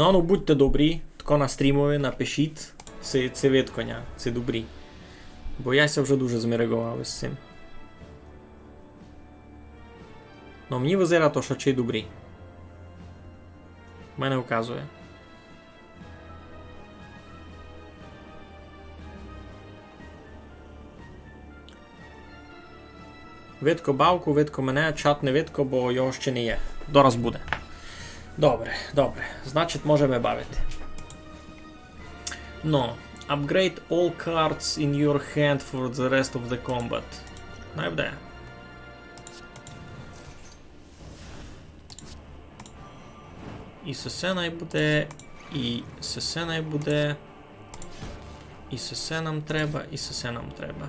Ну, а ну будьте добрі, тако на стрімові напишіть, це, це від коня, це добрі. Бо яся вже дуже зміригував із цим. Ну, мені визира то, що чи добрі. Мене вказує. Видко бавку, видко мене, чат не видко, бо його ще не є. Дораз буде. Добре, добре. Значить, можемо бавити. No. Upgrade all cards in your hand for the rest of the combat. Найде. І сесена буде, і сесена буде. І сесе нам треба, і сесе нам треба.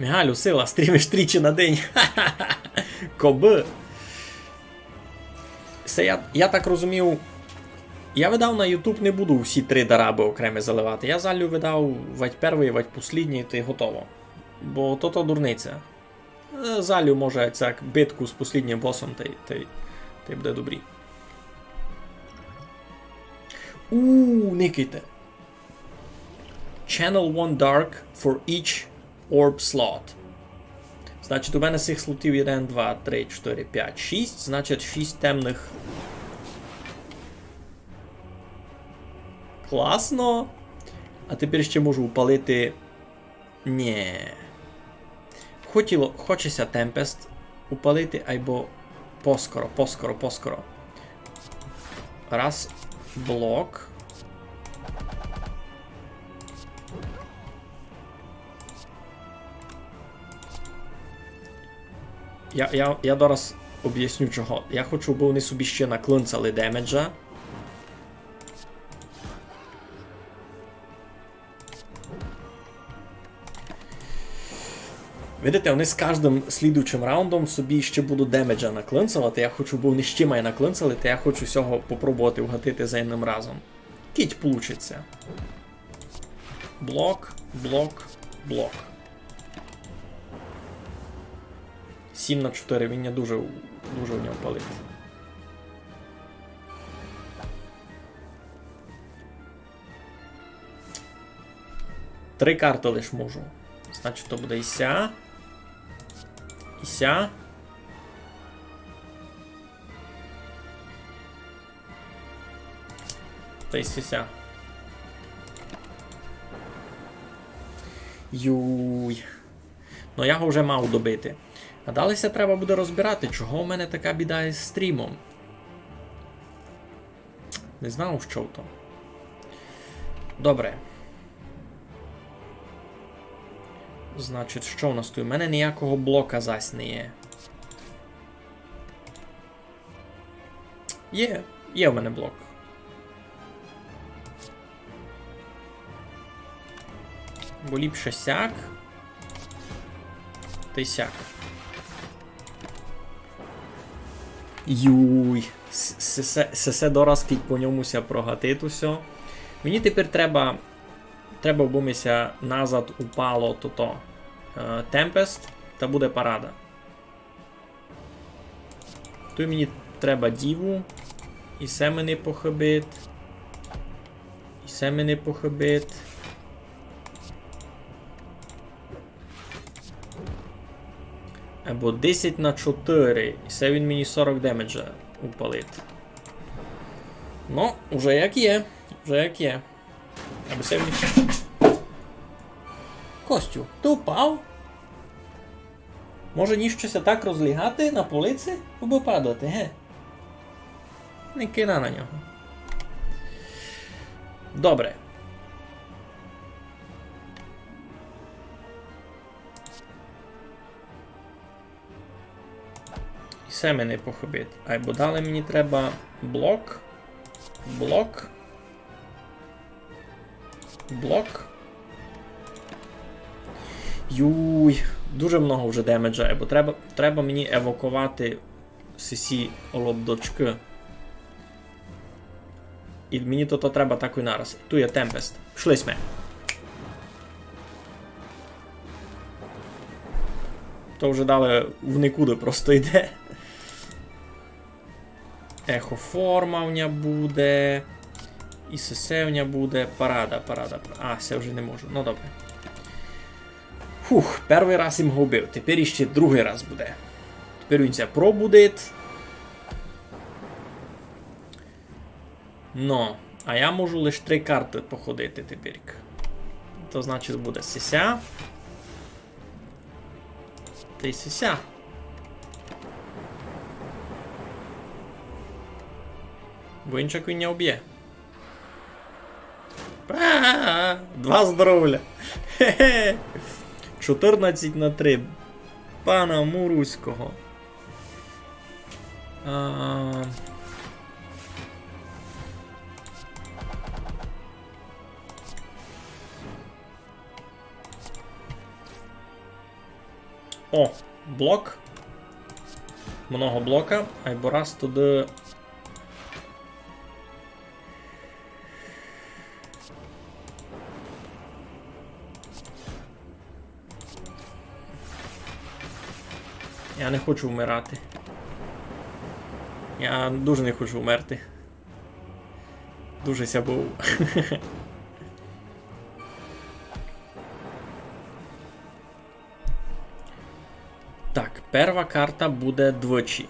Мігалю, сила, стрімиш тричі на день. Коби. Це я, я так розумів. Я видав на YouTube не буду всі три дараби окремо заливати. Я залю видав вать перший, вать послідній, й готово. Бо то то дурниця. Е, Залю може цяк битку з посліднім босом, та й, й буде добрі. Ууу, никайте. Channel 1 Dark for each orb slot. Значить, у мене з цих слотів 1, 2, 3, 4, 5, 6. Значить, 6 темних. Класно. А тепер ще можу упалити. Ні. Хотіло, хочеться Темпест упалити, або поскоро, поскоро, поскоро. Раз. Блок. Я, я, я зараз об'ясню чого. Я хочу, бо вони собі ще наклинцали демеджа. Видите, вони з кожним слідуючим раундом собі ще будуть демеджа наклинцувати. Я хочу, бо вони ще має наклинцали, то я хочу всього попробувати вгатити за одним разом. Кіть получиться. Блок, блок, блок. 7 на 4 він не дуже, дуже в нього палить. Три карти лиш можу. Значить, то буде іся. Іся. Та й сіся. Юй. Ну я його вже мав добити. А далися треба буде розбирати, чого в мене така біда із стрімом. Не знав, що то. Добре. Значить, що у нас тут? У мене ніякого блока зась не є. Є, є в мене блок. Бо ліпше сяк. Й сяк. Юй. Сесе доразкить по ньомуся прогатит усьо. Мені тепер треба. Треба бумися назад упало то-то. Темпест та буде парада. Тут мені треба діву. І се мене похибит. І се мене похибит. Або 10 на 4. І це він мені 40 демеджа упалить. Ну, вже як є. Вже як є. Або це мені. Костю, ти упав? Може ніщося так розлігати на полиці або падати, ге? Не кина на нього. Добре. І все мене похибить. Або далі мені треба блок. Блок. Блок. Юй, дуже много вже демеджа, бо треба треба мені евакувати CC лобдочки. І мені то, то треба так і нараз. Ту є Темпест. Пішли сме. То вже дали в нікуди просто йде. Ехоформа в буде. І сесевня буде. Парада, парада. А, це вже не можу. Ну добре. Фух, перший раз їм го вбив. Тепер іще другий раз буде. Тепер він це пробуде. Ну, а я можу лише три карти походити тепер. То значить буде сися. Й сися. Бо іншак він не об'є. Два здоров'я. Хе-хе. 14 на 3. Пана Муруського. А... О, блок. Много блока. Айбо раз туди. Я не хочу вмирати. Я дуже не хочу вмерти. Дуже ся був. Так, перша карта буде двічі.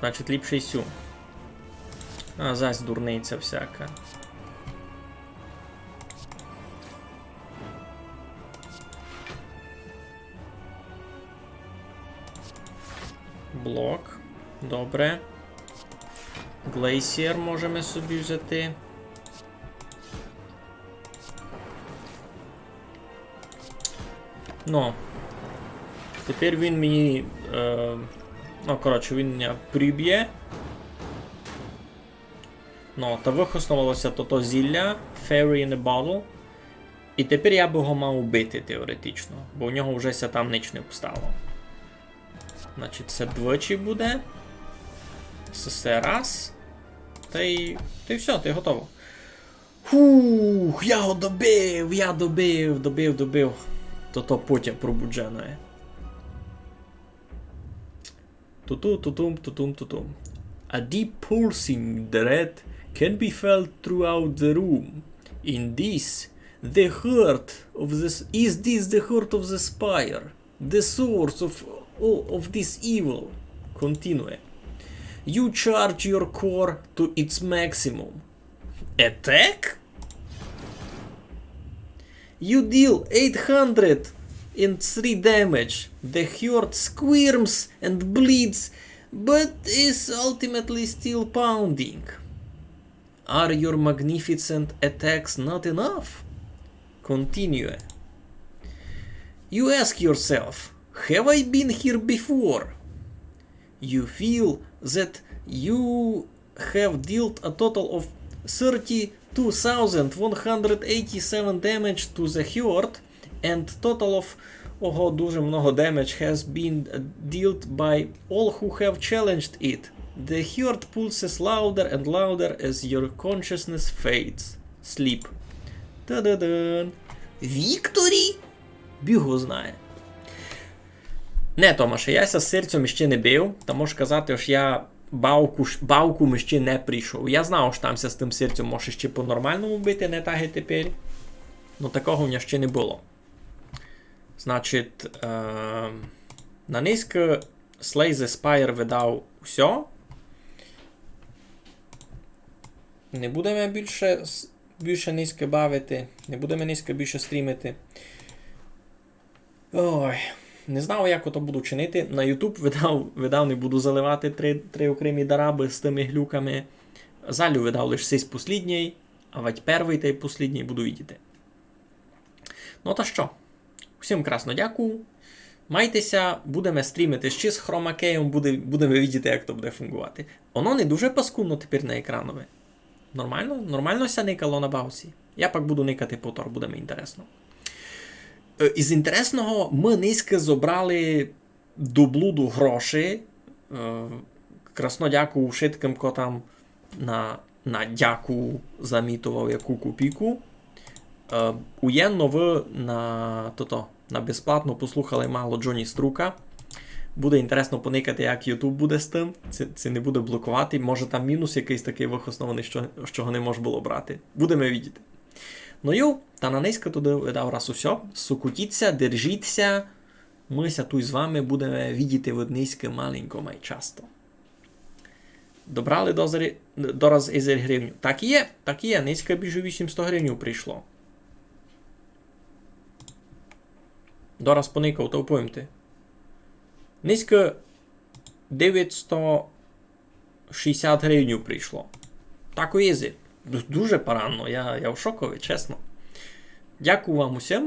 Значить, ліпше й сю. А, зась дурниця всяка. Блок. Добре. Глейсіер можемо собі взяти. Ну. Тепер він мені. Е, ну, коротше, він мене приб'є. Ну, та вихоснувалося то то зілля Fairy in a Bottle. І тепер я би його мав убити теоретично, бо у нього вже ся там ніч не встало. Значить, це двічі буде. Це раз. Та й. Та й все, ти готово. Фух, я його добив, я добив, добив, добив. То то потя пробуджене. Туту, тутум, тутум, тутум. A deep pulsing dread can be felt throughout the room. In this, the heart of this is this the heart of the spire, the source of of this evil. Continue. You charge your core to its maximum. Attack? You deal 800 and 3 damage. The hurt squirms and bleeds, but is ultimately still pounding. Are your magnificent attacks not enough? Continue. You ask yourself, have I been here before? You feel that you have dealt a total of 32,187 damage to the hurt and total of Ого, дуже много damage has been dealt by all who have challenged it. The hurt pulses louder and louder as your consciousness fades. Sleep. Та-да-дан. Вікторі? Бігу знає. Не, Томаше, я з серцем ще не бив, та можу казати, що я бавку, ш- бавку ми ще не прийшов. Я знав, що там з тим серцем може ще по-нормальному бити, не так тепер. Ну такого в мене ще не було. Значить, е, на низько Slay the Spire видав все. Не будемо більше, більше низько бавити, не будемо низько більше стрімити. Ой, не знав, як ото буду чинити. На YouTube видав, видав не буду заливати три, три окремі дараби з тими глюками. Залю видав лише сись послідній, а вать перший та й послідній буду видіти. Ну та що? Всім красно дякую. Майтеся, будемо стрімити ще з хромакеєм, буде, будемо видіти, як то буде фунгувати. Воно не дуже паскудно тепер на екранове. Нормально? Нормально ся никало на баусі. Я пак буду никати потор, буде мені інтересно. Е, Із інтересного, ми низько зобрали до блуду гроші. Е, Красно дякую шитким котам на на дяку замітував яку копійку. Е, уєнно ви на, то-то, на безплатно послухали мало Джоні Струка. Буде інтересно поникати, як YouTube буде з тим. Це, це не буде блокувати. Може там мінус якийсь такий вихоснований, що, що не можна було брати. Будемо видіти. Ну йо, та на низько туди видав раз усе. Сукутіться, держіться. Мися тут з вами будемо видіти в низьке маленькому і часто. Добрали дозорі, дораз із гривню. Так і є, так і є. Низько більше 800 гривень прийшло. Дораз поникав, то поймте. Низько 960 гривень прийшло. Так у єзі. Дуже поранно, я, я в шокові, чесно. Дякую вам усім.